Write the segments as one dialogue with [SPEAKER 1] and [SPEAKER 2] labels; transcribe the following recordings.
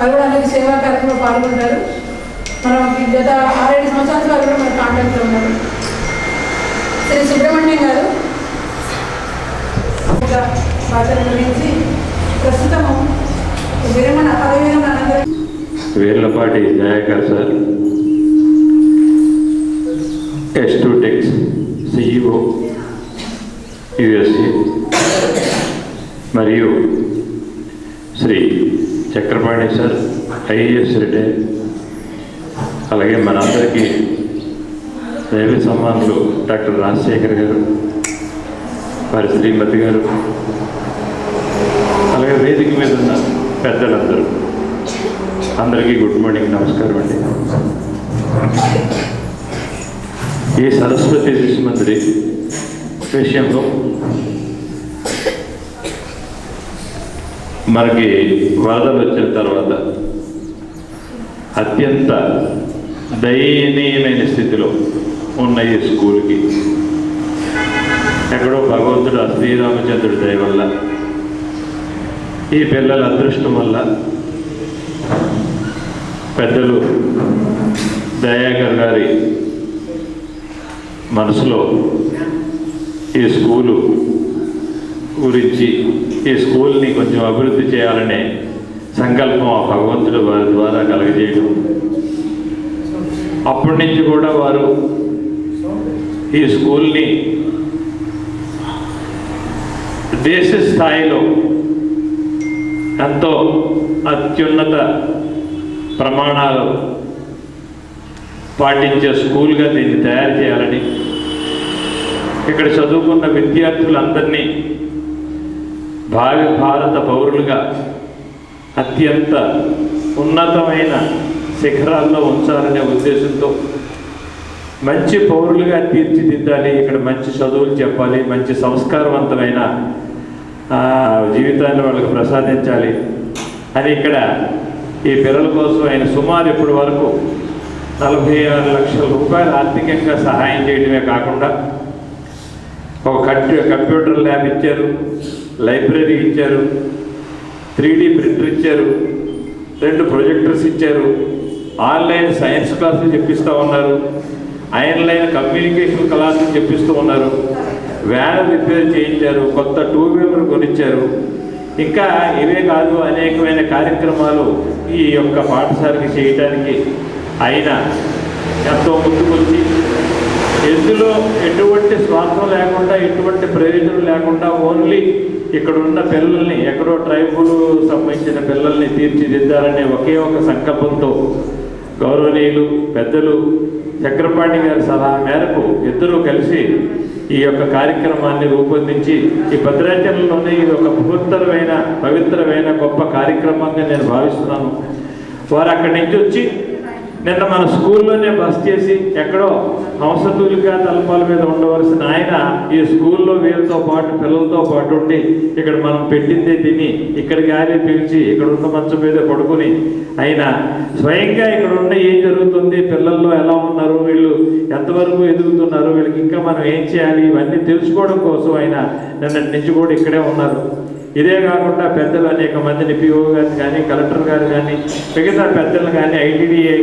[SPEAKER 1] వారు కూడా సేవా కార్యక్రమంలో పాల్గొంటారు. మనం గత ఆరేడు సంవత్సరాల వారు కూడా మన కాంటాక్ట్లో ఉన్నారు. శ్రీ సుబ్రహ్మణ్యం గారు ఇంకా బాధ్యత గురించి ప్రస్తుతము విరమణ పదవి విరమణ
[SPEAKER 2] Verlapati Dayakar sir S two techs CEO USA మరియు Shri Chakrapani sir IAS retire అలాగే మనందరికీ దైవ సమ్మానులు డాక్టర్ రాజశేఖర్ గారు వారి శ్రీమతి గారు అలాగే వేదిక మీద ఉన్న పెద్దలందరూ. అందరికీ గుడ్ మార్నింగ్ నమస్కారం అండి. ఈ సరస్వతి శిశు మందిరి విషయంలో మనకి వరదలు వచ్చిన తర్వాత అత్యంత దయనీయమైన స్థితిలో ఉన్న ఈ స్కూల్కి ఎక్కడో భగవంతుడు శ్రీరామచంద్రుడి దయ వల్ల ఈ పిల్లల అదృష్టం వల్ల పెద్దలు దయాకర్ గారి మనసులో ఈ స్కూలు గురించి ఈ స్కూల్ని కొంచెం అభివృద్ధి చేయాలనే సంకల్పం ఆ భగవంతుడు వారి ద్వారా కలగజేయడం అప్పటి నుంచి కూడా వారు ఈ స్కూల్ని దేశ స్థాయిలో ఎంతో అత్యున్నత ప్రమాణాలు పాటించే స్కూల్గా దీన్ని తయారు చేయాలని ఇక్కడ చదువుకున్న విద్యార్థులందరినీ భావి భారత పౌరులుగా అత్యంత ఉన్నతమైన శిఖరాల్లో ఉంచాలనే ఉద్దేశంతో మంచి పౌరులుగా తీర్చిదిద్దాలి ఇక్కడ మంచి చదువులు చెప్పాలి మంచి సంస్కారవంతమైన జీవితాన్ని వాళ్ళకి ప్రసాదించాలి అని ఇక్కడ ఈ పిల్లల కోసం ఆయన సుమారు ఇప్పటి వరకు నలభై ఆరు లక్షల రూపాయలు ఆర్థికంగా సహాయం చేయడమే కాకుండా ఒక కంప్యూ కంప్యూటర్ ల్యాబ్ ఇచ్చారు. లైబ్రరీ ఇచ్చారు త్రీ ప్రింటర్ ఇచ్చారు రెండు ప్రొజెక్టర్స్ ఇచ్చారు ఆన్లైన్ సైన్స్ క్లాసులు చెప్పిస్తూ ఉన్నారు ఆన్లైన్ కమ్యూనికేషన్ క్లాసులు చెప్పిస్తూ ఉన్నారు. వ్యాన్ రిపేర్ చేయించారు కొత్త టూ వీలర్ కొనిచ్చారు. ఇంకా ఇవే కాదు అనేకమైన కార్యక్రమాలు ఈ యొక్క పాఠశాలకి చేయడానికి ఆయన ఎంతో ముందుకొచ్చి ఎందులో ఎటువంటి స్వార్థం లేకుండా ఎటువంటి ప్రయోజనం లేకుండా ఓన్లీ ఇక్కడ ఉన్న పిల్లల్ని ఎక్కడో ట్రైబుల్ సంబంధించిన పిల్లల్ని తీర్చిదిద్దాలనే ఒకే ఒక సంకల్పంతో గౌరవనీయులు పెద్దలు చక్రపాణి గారి సలహా మేరకు ఇద్దరూ కలిసి ఈ యొక్క కార్యక్రమాన్ని రూపొందించి ఈ భద్రాచలంలోనే ఇది ఒక బృహత్తరమైన పవిత్రమైన గొప్ప కార్యక్రమంగా నేను భావిస్తున్నాను. వారు అక్కడి నుంచి వచ్చి నిన్న మన స్కూల్లోనే బస్ చేసి ఎక్కడో హంసతూలిగా తలపాల మీద ఉండవలసిన ఆయన ఈ స్కూల్లో వీళ్ళతో పాటు పిల్లలతో పాటు ఉండి ఇక్కడ మనం పెట్టిందే తిని ఇక్కడ గాలి పీల్చి ఇక్కడ ఉన్న మంచం మీద పడుకుని ఆయన స్వయంగా ఇక్కడ ఉన్న ఏం జరుగుతుంది? పిల్లల్లో ఎలా ఉన్నారు వీళ్ళు? ఎంతవరకు ఎదుగుతున్నారు? వీళ్ళకి ఇంకా మనం ఏం చేయాలి? ఇవన్నీ తెలుసుకోవడం కోసం ఆయన నిన్న నుంచి కూడా ఇక్కడే ఉన్నారు. ఇదే కాకుండా పెద్దలు అనేక మందిని పిఓ గారిని కానీ కలెక్టర్ గారు కానీ మిగతా పెద్దలు కానీ ఐటీడీఏ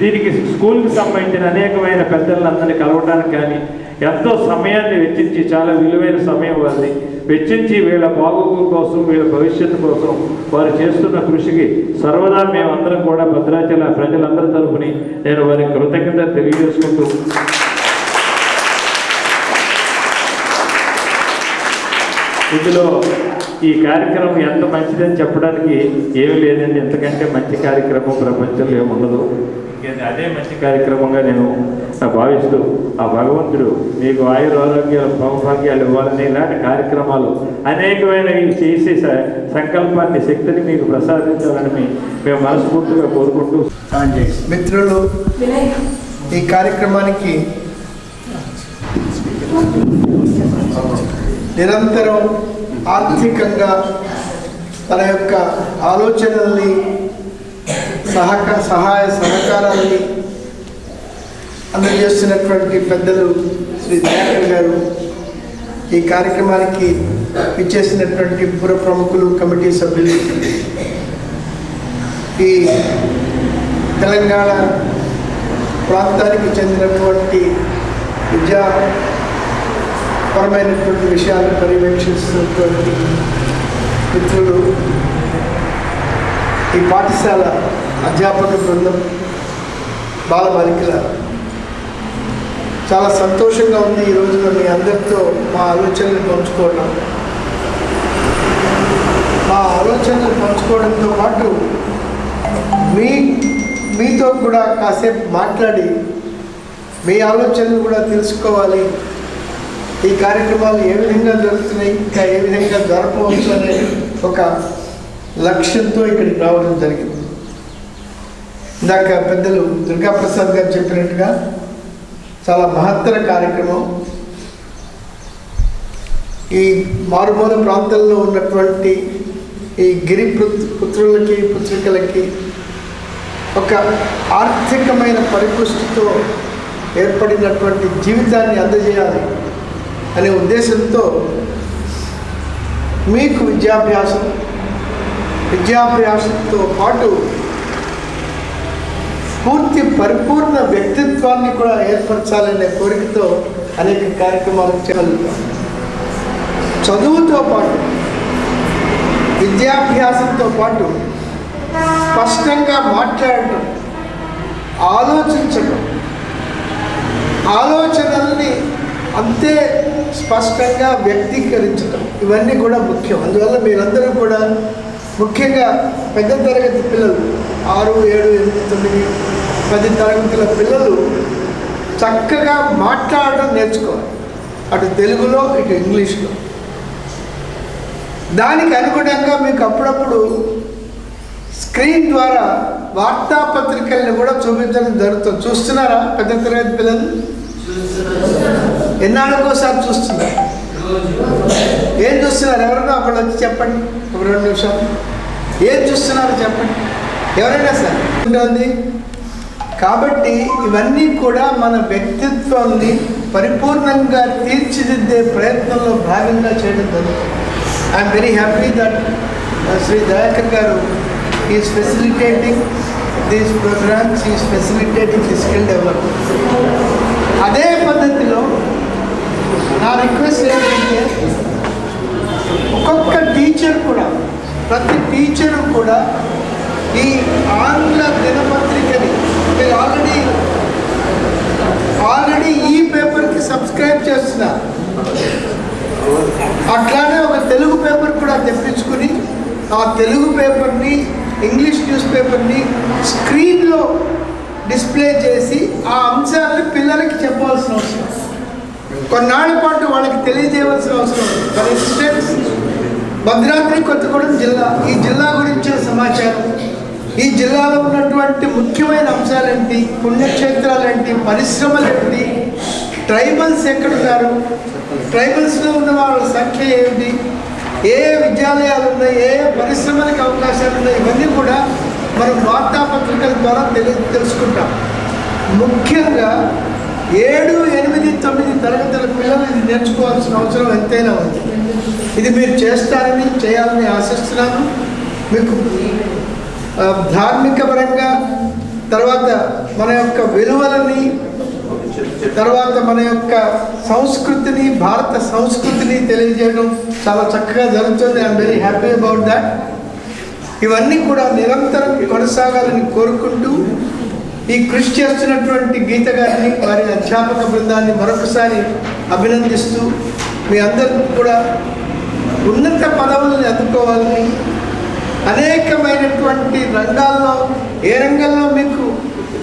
[SPEAKER 2] దీనికి స్కూల్కి సంబంధించిన అనేకమైన పెద్దలందరినీ కలవడానికి కానీ ఎంతో సమయాన్ని వెచ్చించి చాలా విలువైన సమయం వారిని వెచ్చించి వీళ్ళ బాగోగుల కోసం వీళ్ళ భవిష్యత్తు కోసం వారు చేస్తున్న కృషికి సర్వదా మేమందరం కూడా భద్రాచల ప్రజలందరి తరఫుని నేను వారి కృతజ్ఞత తెలియజేసుకుంటూ ఇందులో ఈ కార్యక్రమం ఎంత మంచిదని చెప్పడానికి ఏమి లేదండి. ఎంతకంటే మంచి కార్యక్రమం ప్రపంచంలో ఏముండదు. అదే మంచి కార్యక్రమంగా నేను భావిస్తూ ఆ భగవంతుడు మీకు ఆయురారోగ్యాలు సౌభాగ్యాలు ఇవ్వాలని ఇలాంటి కార్యక్రమాలు అనేకమైన చేసే సంకల్పాన్ని శక్తిని మీకు ప్రసాదించాలని మేము మనస్ఫూర్తిగా కోరుకుంటూ
[SPEAKER 3] మిత్రులు ఈ కార్యక్రమానికి నిరంతరం ఆర్థికంగా తన యొక్క ఆలోచనల్ని సహక సహాయ సహకారాన్ని అందజేస్తున్నటువంటి పెద్దలు శ్రీ దయాకర్ గారు. ఈ కార్యక్రమానికి ఇచ్చేసినటువంటి పుర ప్రముఖులు కమిటీ సభ్యులు. ఈ తెలంగాణ ప్రాంతానికి చెందినటువంటి విద్యా పరమైనటువంటి విషయాలను పర్యవేక్షిస్తున్నటువంటి మిత్రులు. ఈ పాఠశాల అధ్యాపక బృందం బాలబాలికల చాలా సంతోషంగా ఉంది ఈ రోజున మీ అందరితో మా ఆలోచనలు పంచుకోవడం. మా ఆలోచనలు పంచుకోవడంతో పాటు మీ మీతో కూడా కాసేపు మాట్లాడి మీ ఆలోచనలు కూడా తెలుసుకోవాలి. ఈ కార్యక్రమాలు ఏ విధంగా జరుగుతున్నాయి? ఇంకా ఏ విధంగా జరపవచ్చు అనే ఒక లక్ష్యంతో ఇక్కడికి రావడం జరిగింది. ఇందాక పెద్దలు దుర్గాప్రసాద్ గారు చెప్పినట్టుగా చాలా మహత్తర కార్యక్రమం. ఈ మారుమూల ప్రాంతాల్లో ఉన్నటువంటి ఈ గిరి పుత్రులకి పుత్రికలకి ఒక ఆర్థికమైన పరిపుష్టితో ఏర్పడినటువంటి జీవితాన్ని అందజేయాలి. అనే ఉద్దేశంతో మీకు విద్యాభ్యాసం విద్యాభ్యాసంతో పాటు పూర్తి పరిపూర్ణ వ్యక్తిత్వాన్ని కూడా ఏర్పరచాలనే కోరికతో అనేక కార్యక్రమాలు చేయగలుగుతాం చదువుతో పాటు విద్యాభ్యాసంతో పాటు స్పష్టంగా మాట్లాడటం ఆలోచించడం ఆలోచనల్ని అంతే స్పష్టంగా వ్యక్తీకరించడం ఇవన్నీ కూడా ముఖ్యం. అందువల్ల మీరందరూ కూడా ముఖ్యంగా పెద్ద తరగతి పిల్లలు ఆరు ఏడు ఎనిమిది తొమ్మిది పది తరగతుల పిల్లలు చక్కగా మాట్లాడడం నేర్చుకోవాలి. అటు తెలుగులో ఇటు ఇంగ్లీష్లో. దానికి అనుగుణంగా మీకు అప్పుడప్పుడు స్క్రీన్ ద్వారా వార్తాపత్రికల్ని కూడా చూపించడం జరుగుతుంది. చూస్తున్నారా పెద్ద తరగతి పిల్లలు? ఎన్నాళ్ళకోసారి చూస్తున్నారు? ఏం చూస్తున్నారు? ఎవరైనా ఒకళ్ళు వచ్చి చెప్పండి. ఒక రెండు నిమిషాలు. ఏం చూస్తున్నారు చెప్పండి. ఎవరైనా సరే. ఉంటుంది కాబట్టి ఇవన్నీ కూడా మన వ్యక్తిత్వాన్ని పరిపూర్ణంగా తీర్చిదిద్దే ప్రయత్నంలో భాగంగా చేయడం జరుగుతుంది. I'm very happy that Shri Dayakar garu is facilitating these programs is facilitating physical development అదే పద్ధతిలో నా రిక్వెస్ట్ ఏంటంటే ఒక్కొక్క టీచర్ కూడా ప్రతి టీచరు కూడా ఈ ఆంగ్ల దినపత్రికని మీరు ఆల్రెడీ ఆల్రెడీ ఈ పేపర్కి సబ్స్క్రైబ్ చేస్తున్నారు. అట్లానే ఒక తెలుగు పేపర్ కూడా తెప్పించుకుని ఆ తెలుగు పేపర్ని ఇంగ్లీష్ న్యూస్ పేపర్ని స్క్రీన్లో డిస్ప్లే చేసి ఆ అంశాలను పిల్లలకి చెప్పవలసిన అవసరం. కొన్నాళ్ళ పాటు వాళ్ళకి తెలియజేయవలసిన అవసరం ఉంది. ఫర్ ఇన్స్టెన్స్ భద్రాద్రి కొత్తగూడెం జిల్లా ఈ జిల్లా గురించిన సమాచారం ఈ జిల్లాలో ఉన్నటువంటి ముఖ్యమైన అంశాలేంటి పుణ్యక్షేత్రాలేంటి పరిశ్రమలేంటి ట్రైబల్స్ ఎక్కడున్నారు ట్రైబల్స్లో ఉన్న వాళ్ళ సంఖ్య ఏమిటి ఏ విద్యాలయాలు ఉన్నాయి ఏ ఏ పరిశ్రమలకు అవకాశాలు ఉన్నాయి ఇవన్నీ కూడా మనం వార్తాపత్రికల ద్వారా తెలి తెలుసుకుంటాం ముఖ్యంగా ఏడు ఎనిమిది తొమ్మిది తరగతుల పిల్లలు ఇది నేర్చుకోవాల్సిన అవసరం ఎంతైనా ఉంది. ఇది మీరు చేస్తారని చేయాలని ఆశిస్తున్నాను. మీకు ధార్మికపరంగా ధార్మిక పరంగా తర్వాత మన యొక్క విలువలని తర్వాత మన యొక్క సంస్కృతిని భారత సంస్కృతిని తెలియజేయడం చాలా చక్కగా జరుగుతుంది. I'm very happy about that ఇవన్నీ కూడా నిరంతరం కొనసాగాలని కోరుకుంటూ ఈ కృషి చేస్తున్నటువంటి గీత గారిని వారి అధ్యాపక బృందాన్ని మరొకసారి అభినందిస్తూ మీ అందరికీ కూడా ఉన్నత పదవులను అందుకోవాలని అనేకమైనటువంటి రంగాల్లో ఏ రంగంలో మీకు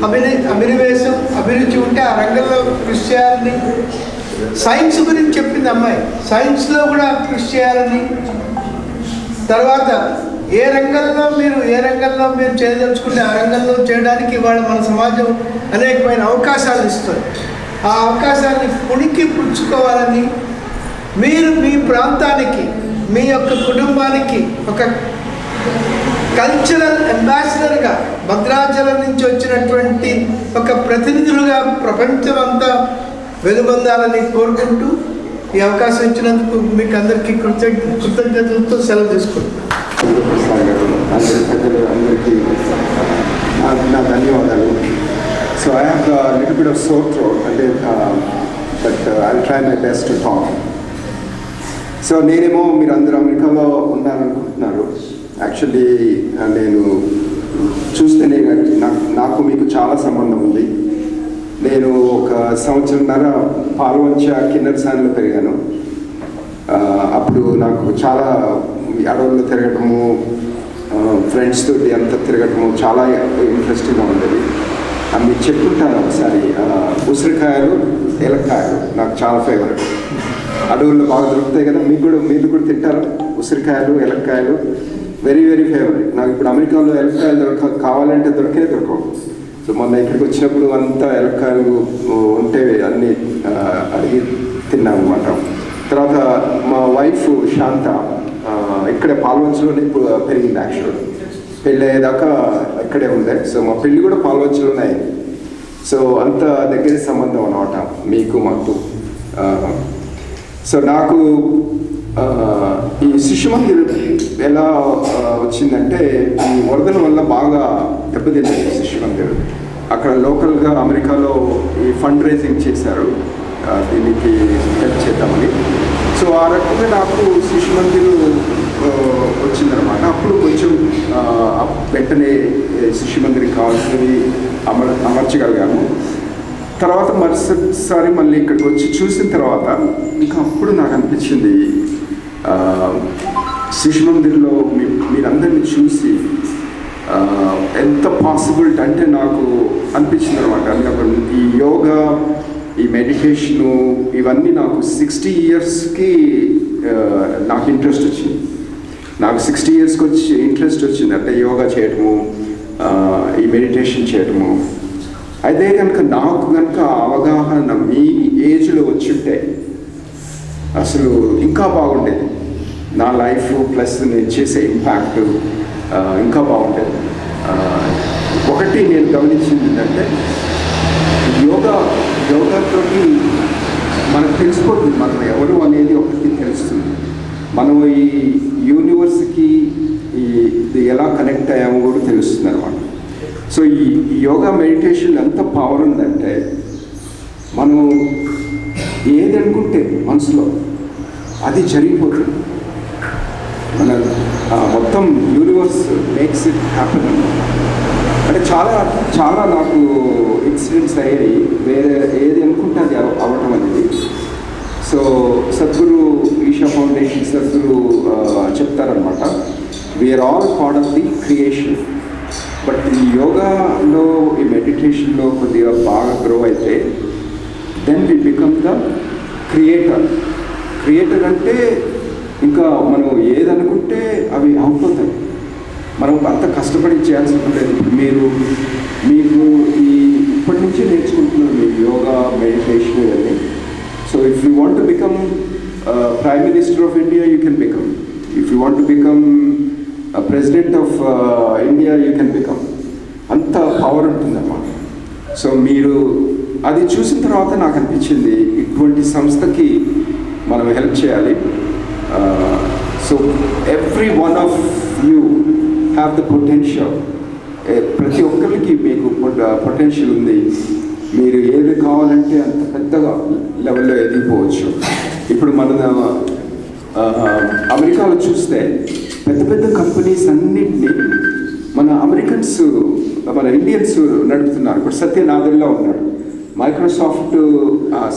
[SPEAKER 3] అభిని అభినివేశం అభిరుచి ఉంటే ఆ రంగంలో కృషి చేయాలని సైన్స్ గురించి చెప్పింది అమ్మాయి. సైన్స్లో కూడా కృషి చేయాలని తర్వాత ఏ రంగంలో మీరు ఏ రంగంలో మీరు చేయదలుచుకుంటే ఆ రంగంలో చేయడానికి ఇవాళ మన సమాజం అనేకమైన అవకాశాలు ఇస్తుంది. ఆ అవకాశాన్ని పుణికి పుచ్చుకోవాలని మీరు మీ ప్రాంతానికి మీ యొక్క కుటుంబానికి ఒక కల్చరల్ అంబాసిడర్గా భద్రాచలం నుంచి వచ్చినటువంటి ఒక ప్రతినిధులుగా ప్రపంచం అంతా వెలుగొందాలని కోరుకుంటూ ఈ అవకాశం ఇచ్చినందుకు మీకు అందరికీ కృతజ్ఞ కృతజ్ఞతలతో సెలవు తీసుకుంటున్నాను.
[SPEAKER 4] గారు అందరి పెద్దలు అందరికీ నా ధన్యవాదాలు so I have little bit of sore throat అంటే but I try my best to talk so నేనేమో మీరు అందరూ అమెరికాలో ఉన్నారనుకుంటున్నారు. యాక్చువల్లీ నేను చూస్తేనే నాకు నాకు మీకు చాలా సంబంధం ఉంది. నేను ఒక సంవత్సరంన్నర పాల్వంచ కిన్నెరసానిలో పెరిగాను. అప్పుడు నాకు చాలా అడవుల్లో తిరగటము ఫ్రెండ్స్ తోటి అంతా తిరగటము చాలా ఇంట్రెస్టింగ్గా ఉండేది. ఆ, మీరు చెప్పుంటాను ఒకసారి ఉసిరికాయలు ఎలక్కాయలు నాకు చాలా ఫేవరెట్ అడవుల్లో బాగా దొరుకుతాయి కదా మీకు కూడా మీరు కూడా తింటారు? ఉసిరికాయలు ఎలక్కాయలు వెరీ వెరీ ఫేవరెట్ నాకు ఇప్పుడు అమెరికాలో ఎలక్కాయలు దొరక కావాలంటే దొరికే దొరకవు. సో మొన్న ఇక్కడికి వచ్చినప్పుడు అంతా ఎలక్కాయలు ఉంటే అన్నీ అడిగి తిన్నాం అనమాట తర్వాత మా వైఫ్ శాంత ఇక్కడే పాల్వంచులోనే పెరిగింది యాక్చువల్ పెళ్ళి అయ్యేదాకా ఇక్కడే ఉండే. సో మా పెళ్ళి కూడా పాల్వంచులోనే అయింది. సో అంత దగ్గర సంబంధం అనమాట మీకు మాకు. సో నాకు ఈ శిశు మందిర్ ఎలా వచ్చిందంటే ఈ వరదల వల్ల బాగా దెబ్బతింది శిశు మందిర్ అక్కడ లోకల్గా అమెరికాలో ఈ ఫండ్ రైజింగ్ చేశారు. దీనికి హెల్ప్ చేద్దామని. సో ఆ రకంగా నాకు శిశు మందిర్ వచ్చిందనమాట అప్పుడు కొంచెం వెంటనే శిశు మందిర్కి కావాల్సినవి అమర్ అమర్చగలిగాము. తర్వాత మరుసటిసారి మళ్ళీ ఇక్కడికి వచ్చి చూసిన తర్వాత ఇంకా అప్పుడు నాకు అనిపించింది శిశు మందిర్లో మీ మీరందరినీ చూసి ఎంత పాసిబిలిటీ అంటే నాకు అనిపించింది అనమాట ఈ యోగా ఈ మెడిటేషను ఇవన్నీ నాకు సిక్స్టీ ఇయర్స్కి నాకు ఇంట్రెస్ట్ వచ్చింది. నాకు సిక్స్టీ ఇయర్స్కి వచ్చి ఇంట్రెస్ట్ వచ్చింది. అంటే యోగా చేయటము ఈ మెడిటేషన్ చేయటము. అయితే కనుక నాకు కనుక అవగాహన మీ ఏజ్లో వచ్చుంటే అసలు ఇంకా బాగుండేది. నా లైఫ్ ప్లస్ నేను చేసే ఇంపాక్ట్ ఇంకా బాగుండేది. ఒకటి నేను గమనించింది ఏంటంటే యోగా యోగాతోటి మనకు తెలిసిపోతుంది మనం ఎవరు అనేది ఒకటి తెలుస్తుంది. మనం ఈ యూనివర్స్కి ఈ ఇది ఎలా కనెక్ట్ అయ్యామో కూడా తెలుస్తుంది అనమాట సో ఈ యోగా మెడిటేషన్ ఎంత పవర్ ఉందంటే మనం ఏది అనుకుంటే మనసులో అది జరిగిపోతుంది. మన మొత్తం యూనివర్స్ మేక్స్ ఇట్ హ్యాపన్ అంటే చాలా చాలా నాకు ఇన్సిడెంట్స్ అయ్యాయి. వేరే ఏది అనుకుంటే అది అవ్వటం అనేది. సో సద్గురు ఈషా ఫౌండేషన్ సద్గురు చెప్తారనమాట we are all part of the creation but ఈ యోగాలో ఈ మెడిటేషన్లో కొద్దిగా బాగా గ్రో అయితే then we become the creator creator అంటే ఇంకా మనం ఏదనుకుంటే అవి అవుపోతాయి మనం అంత కష్టపడి చేయాల్సిన లేదు. మీరు మీకు ఈ ఇప్పటి నుంచే నేర్చుకుంటున్నారు మీరు యోగా మెడిటేషన్ ఇవన్నీ. So if you want to become prime minister of India you can become if you want to become president of India you can become అంత పవర్ ఉంటుందన్నమాట. సో మీరు అది చూసిన తర్వాత నాకు అనిపించింది ఇటువంటి సంస్థకి మనం హెల్ప్ చేయాలి. So every one of you have the potential ప్రతి ఒక్కరికి మీకు పొటెన్షియల్ ఉంది. మీరు ఏది కావాలంటే అంత పెద్దగా లెవెల్లో ఎదిగిపోవచ్చు. ఇప్పుడు మన అమెరికాలో చూస్తే పెద్ద పెద్ద కంపెనీస్ అన్నింటినీ మన అమెరికన్స్ మన ఇండియన్స్ నడుపుతున్నారు. ఇప్పుడు సత్య నాదెల్లో ఉన్నాడు. మైక్రోసాఫ్ట్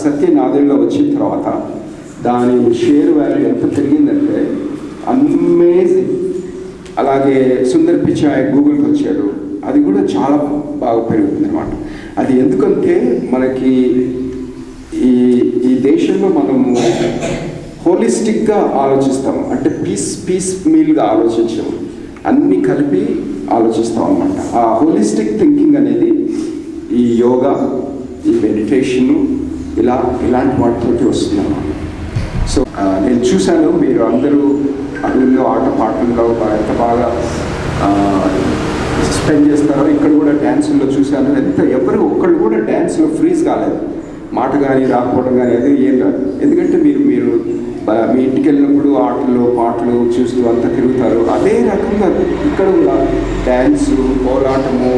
[SPEAKER 4] సత్య నాదెల్లో వచ్చిన తర్వాత దాని షేర్ వాల్యూ ఎంత పెరిగిందంటే అమేజింగ్ అలాగే సుందర్ పిచాయ్ గూగుల్కి వచ్చాడు. అది కూడా చాలా బాగా పెరుగుతుంది అనమాట అది ఎందుకంటే మనకి ఈ ఈ దేశంలో మనము హోలిస్టిక్గా ఆలోచిస్తాం. అంటే పీస్ పీస్ మీల్గా ఆలోచించము అన్నీ కలిపి ఆలోచిస్తాం అనమాట ఆ హోలిస్టిక్ థింకింగ్ అనేది ఈ యోగా ఈ మెడిటేషను ఇలా ఇలాంటి వాటితోటి వస్తుంది అన్నమాట. సో నేను చూశాను మీరు అందరూ అడవుల్లో ఆట పాటల్లో ఎంత బాగా స్పెండ్ చేస్తారో. ఇక్కడ కూడా డ్యాన్సుల్లో చూశాను. ఎంత ఎవరు ఒక్కళ్ళు కూడా డ్యాన్స్లో ఫ్రీజ్ కాలేదు. మాట కానీ రాకపోవడం కానీ అది ఏం కాదు. ఎందుకంటే మీరు మీరు మీ ఇంటికి వెళ్ళినప్పుడు ఆటలు పాటలు చూస్తూ అంతా తిరుగుతారు. అదే రకంగా ఇక్కడ కూడా డ్యాన్సు కోలాటము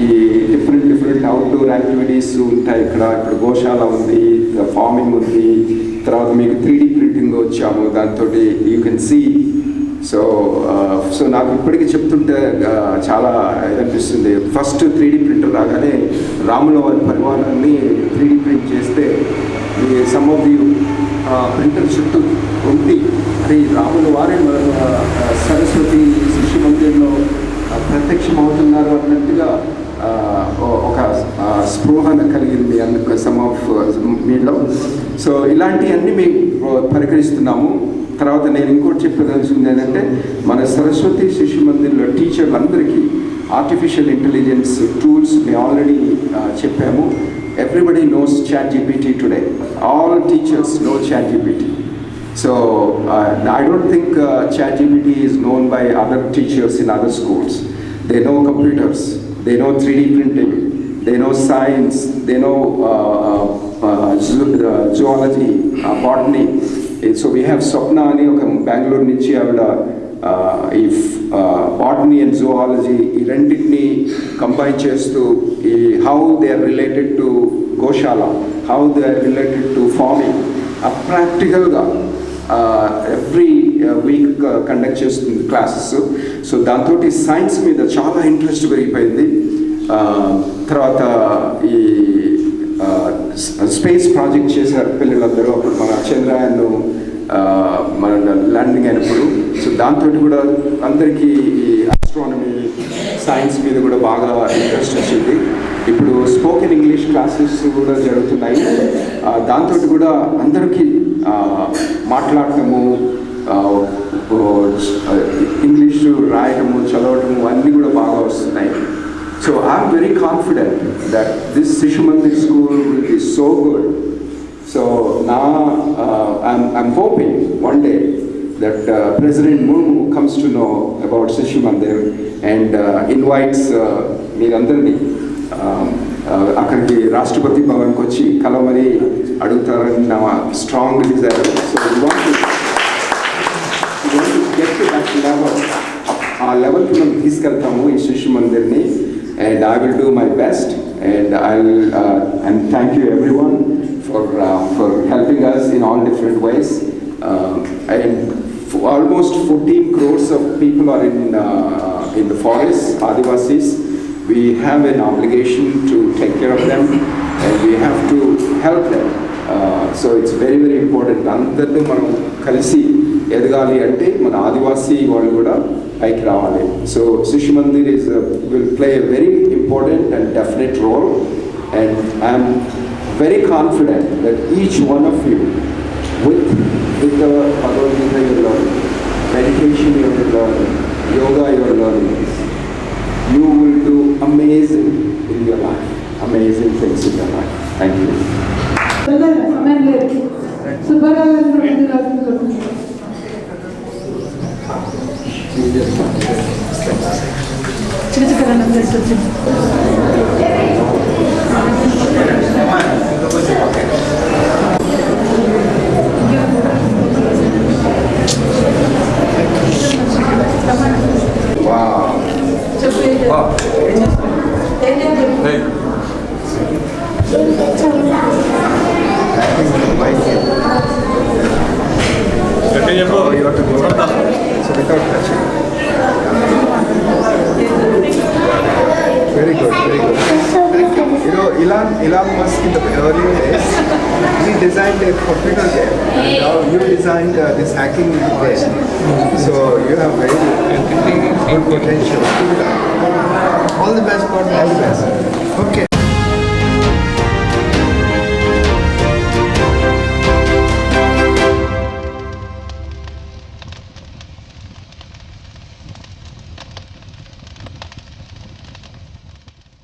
[SPEAKER 4] ఈ డిఫరెంట్ డిఫరెంట్ అవుట్డోర్ యాక్టివిటీస్ ఉంటాయి ఇక్కడ. ఇక్కడ గోశాల ఉంది ఫార్మింగ్ ఉంది. తర్వాత మీకు త్రీ మీటింగ్ వచ్చాము దాంతో you can see so so నాకు ఇప్పటికీ చెప్తుంటే uh, చాలా ఇదనిపిస్తుంది. ఫస్ట్ త్రీడీ ప్రింటర్ రాగానే రాముల వారి పరిమాణాన్ని త్రీడీ ప్రింట్ చేస్తే ఈ సమ్ ఆఫ్ యూ ప్రింటర్ చుట్టూ ఉండి అరే రాముల వారే సరస్వతి శిష్య మందిరంలో ప్రత్యక్షం ప్రత్యక్షమవుతున్నారు అన్నట్టుగా uh, ఒక స్పృహన కలిగింది. అందుకు సమ్ ఆఫ్ మీలో. సో ఇలాంటివన్నీ మేము పరికరిస్తున్నాము. తర్వాత నేను ఇంకోటి చెప్పదలసింది ఏంటంటే మన సరస్వతి శిశు మందిర్లో టీచర్లందరికీ ఆర్టిఫిషియల్ ఇంటెలిజెన్స్ టూల్స్ మేము ఆల్రెడీ చెప్పాము. Everybody knows chat GPT today all teachers know chat GPT so I don't think chat GPT is known by other teachers in other schools they know computers they know three printing they know science they know zoology botany so we have Swapna అని ఒక బెంగళూరు నుంచి ఆవిడ ఈ botany and zoology ఈ రెండింటిని combine చేస్తూ ఈ how they are related to goshala how they are related to farming ప్రాక్టికల్గా ఎవ్రీ వీక్ కండక్ట్ చేస్తుంది క్లాసెస్ సో దాంతో సైన్స్ మీద చాలా ఇంట్రెస్ట్ పెరిగిపోయింది. తర్వాత ఈ స్పేస్ ప్రాజెక్ట్ చేశారు పిల్లలందరూ అప్పుడు మన చంద్రయాన్ మన ల్యాండింగ్ అయినప్పుడు. సో దాంతో కూడా అందరికీ ఈ ఆస్ట్రానమీ సైన్స్ మీద కూడా బాగా ఇంట్రెస్ట్ వచ్చింది. ఇప్పుడు స్పోకెన్ ఇంగ్లీష్ క్లాసెస్ కూడా జరుగుతున్నాయి. దాంతో కూడా అందరికీ మాట్లాడటము ఇంగ్లీషు రాయటము చదవటము అన్నీ కూడా బాగా వస్తున్నాయి. so I'm very confident that this Shishu Mandir school will be so good so నా I'm I'm hoping one day that uh, President Murmu comes to know about Shishi Mandir and uh, invites uh, మీరందరినీ um, uh, అక్కడికి రాష్ట్రపతి భవన్కి వచ్చి కలవమని అడుగుతారని నా strong desire so get to that level ఆ లెవెల్కి మనం తీసుకెళ్తాము ఈ శిశు మందిర్ని And I will do my best and I will and thank you everyone for for helping us in all different ways and almost 14 crores of people are in, uh, in the forest, Adivasis. We have an obligation to take care of them and we have to help them. Uh, so it's very, very important. అందరినీ మనం కలిసి ఎదగాలి అంటే మన ఆదివాసీ వాళ్ళు కూడా పైకి రావాలి so Shishu Mandir is will play a very important and definite role and I'm very confident that each one of you with with the Bhagavad Gita you're learning, meditation you're learning, yoga you're learning, you will do amazing in your life, amazing things in your life. Thank you.
[SPEAKER 1] తొందరగా సమయం లేదు సుబ్బారావు గారు కూడా ముందు రాసుకుని కోరుకుంటున్నాను. చిన్న చిన్న దండం చేసి వచ్చింది
[SPEAKER 4] Wow.
[SPEAKER 1] చెప్పు ఏం చేయాలి? ఏం చేయాలి చెప్పు.
[SPEAKER 4] Very good, very good. You know, Elon, Elon Musk in the earlier days, he designed a computer game. And now you designed uh, this hacking game. So you have very good potential. All the best, God. All the best. Okay.